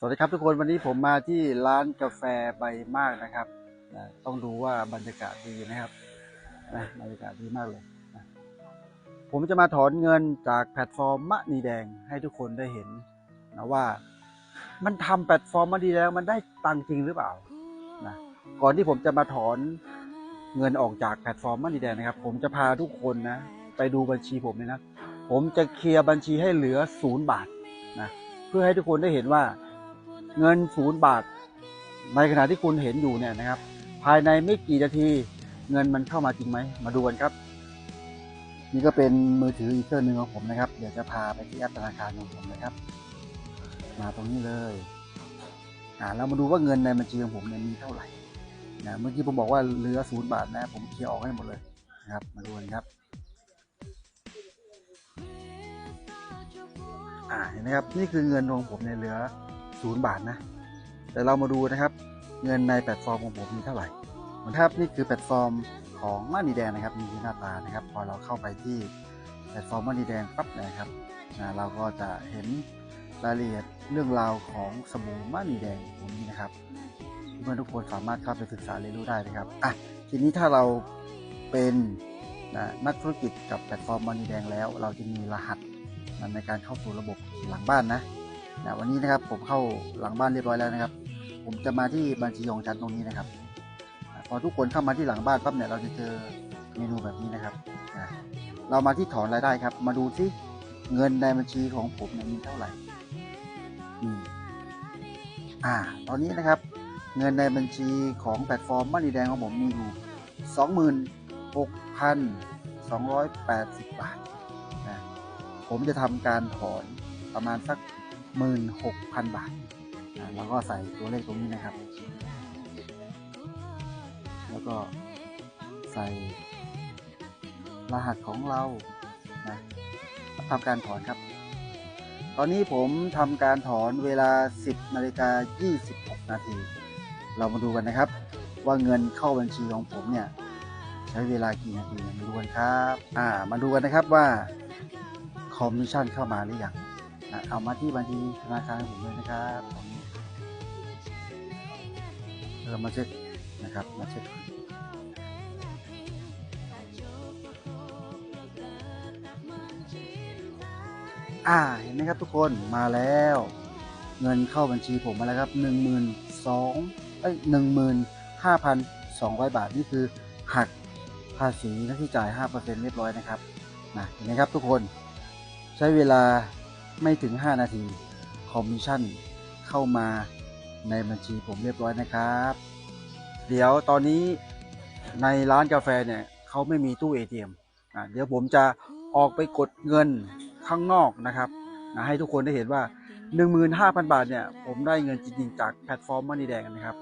สวัสดีครับทุกคนวันนี้ผมมาที่ร้านกาแฟใบมากนะครับนะต้องดูว่าบรรยากาศดีนะครับนะบรรยากาศดีมากเลยนะผมจะมาถอนเงินจากแพลตฟอร์มมะนีแดงให้ทุกคนได้เห็นนะว่ามันทำแพลตฟอร์มมะนีแดงมันได้ตังค์จริงหรือเปล่านะก่อนที่ผมจะมาถอนเงินออกจากแพลตฟอร์มมะนีแดงนะครับ ผมจะพาทุกคนนะ ไปดูบัญชีผมเลยนะ ผมจะเคลียร์บัญชีให้เหลือศูนย์บาทนะเพื่อให้ทุกคนได้เห็นว่า เงินศูนย์บาท ในขณะที่คุณเห็นอยู่เนี่ยนะครับ ภายในไม่กี่นาทีเงินมันเข้ามาจริงไหม มาดูกันครับ นี่ก็เป็นมือถืออีกเครื่องหนึ่งของผมนะครับ เดี๋ยวจะพาไปที่แอปธนาคารของผมนะครับ มาตรงนี้เลยอ่าเรามาดูว่าเงินในบัญชีของผมเนี่ยมีเท่าไหร่นะเมื่อกี้ผมบอกว่าเหลือศูนย์บาทนะ ผมเคลียร์ออกให้หมดเลยนะครับ มาดูกันครับอ่าเห็นไหมครับนี่คือเงินของผมเนี่ยเหลือ ศูนย์บาทนะ แต่เรามาดูนะครับ เงินในแพลตฟอร์มของผมมีเท่าไหร่เหมือนครับนี่คือแพลตฟอร์มของมานีแดงนะครับ มีหน้าตานะครับ พอเราเข้าไปที่แพลตฟอร์มมานีแดงปั๊บเนยนะครับนะเราก็จะเห็นรายละเอียดเรื่องราวของสบู่มานีแดงตรงนี้นะครับเพื่อนทุกคนสามารถเข้าไปศึกษาเรียนรู้ได้นะครับอะทีนี้ถ้าเราเป็นนะนักธุรกิจกับแพลตฟอร์มมานีแดงแล้ว เราจะมีรหัสในการเข้าสู่ระบบหลังบ้านนะ นะวันนี้นะครับผมเข้าหลังบ้านเรียบร้อยแล้วนะครับ ผมจะมาที่บัญชีของฉันตรงนี้นะครับ พอทุกคนเข้ามาที่หลังบ้านปั๊บเนี่ยเราจะเจอเมนูแบบนี้นะครับอะเรามาที่ถอนรายได้ครับ มาดูซิเงินในบัญชีของผมเนี่ยมีเท่าไหร่อ่า ตอนนี้นะครับ เงินในบัญชีของแพลตฟอร์มมันีแดงของผมมีอยู่สองหมื่นหกพันสองร้อยแปดสิบบาทนะผมจะทำการถอนประมาณสัก หมื่นหกพันบาทนะแล้วก็ใส่ตัวเลขตรงนี้นะครับ แล้วก็ใส่รหัสของเรานะทำการถอนครับ ตอนนี้ผมทำการถอนเวลา 10นาฬิกา26 นาที เรามาดูกันนะครับ ว่าเงินเข้าบัญชีของผมเนี่ย ใช้เวลากี่นาทีมาดูกันครับ อ่า มาดูกันนะครับว่าคอมมิชชั่นเข้ามาหรือยัง เอามาที่บัญชีธนาคารผมเลยนะครับตรงนี้เออมาเช็คนะครับมาเช็คอ่าเห็นไหมครับทุกคนมาแล้ว เงินเข้าบัญชีผมมาแล้วครับหนึ่งหมื่นสองเอ้ยหนึ่งหมื่นห้าพันสองร้อยบาทนี่คือหักภาษีน้าที่จ่ายห้าเปอร์เซ็นต์เรียบร้อยนะครับนะเห็นไหมครับทุกคนใช้เวลา ไม่ถึง 5 นาที คอมมิชชั่นเข้ามาในบัญชีผมเรียบร้อยนะครับ เดี๋ยวตอนนี้ในร้านกาแฟเนี่ยเขาไม่มีตู้ ATM อะเดี๋ยวผมจะออกไปกดเงินข้างนอกนะครับนะให้ทุกคนได้เห็นว่า 15,000 บาทเนี่ย ผมได้เงินจริงๆจากแพลตฟอร์มมันนี่แดงนะครับ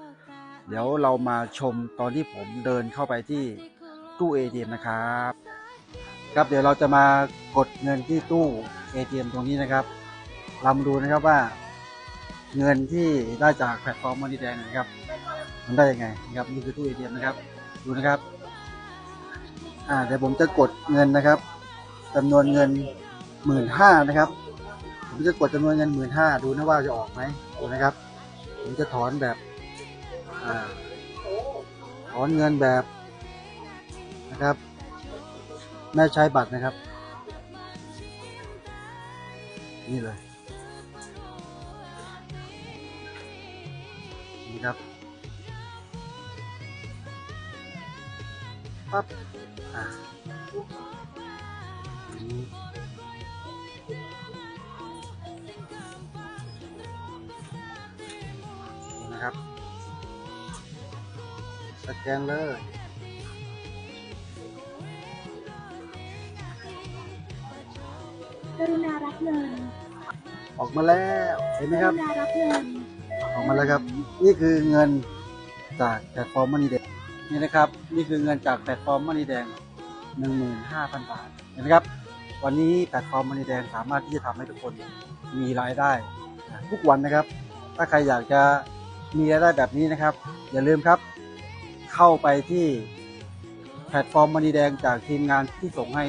เดี๋ยวเรามาชมตอนที่ผมเดินเข้าไปที่ตู้ ATM นะครับ ครับเดี๋ยวเราจะมากดเงินที่ตู้ ATM ตรงนี้นะครับเรามาดูนะครับว่า เงินที่ได้จากแพลตฟอร์มมันดีแดงนะครับมันได้ยังไงนะครับนี่คือตู้ ATM นะครับ ดูนะครับอ่าเดี๋ยวผมจะกดเงินนะครับจำนวนเงินหมื่นห้านะครับ ผมจะกดจำนวนเงินหมื่นห้าดูนะว่าจะออกไหมดูนะครับ ผมจะถอนแบบอ่าถอนเงินแบบนะครับ ไม่ใช้บัตรนะครับ นี่เลยนี่ครับปั๊บอ่านี่นี่นะครับสแกนเลย กรุณารับเงินออกมาแล้วเห็นไหมกครับรุณารับเงินออกมาแล้วครับ นี่คือเงินจากแพลตฟอร์มมันนี่แดงนี่นะครับ นี่คือเงินจากแพลตฟอร์มมันนี่แดงหนึ่งหมื่นห้าพันบาทเห็นไหมครับ วันนี้แพลตฟอร์มมันนี่แดงสามารถที่จะทำให้ทุกคนมีรายได้ทุกวันนะครับ ถ้าใครอยากจะมีรายได้แบบนี้นะครับ อย่าลืมครับ เข้าไปที่แพลตฟอร์มมันนี่แดงจากทีมงานที่ส่งให้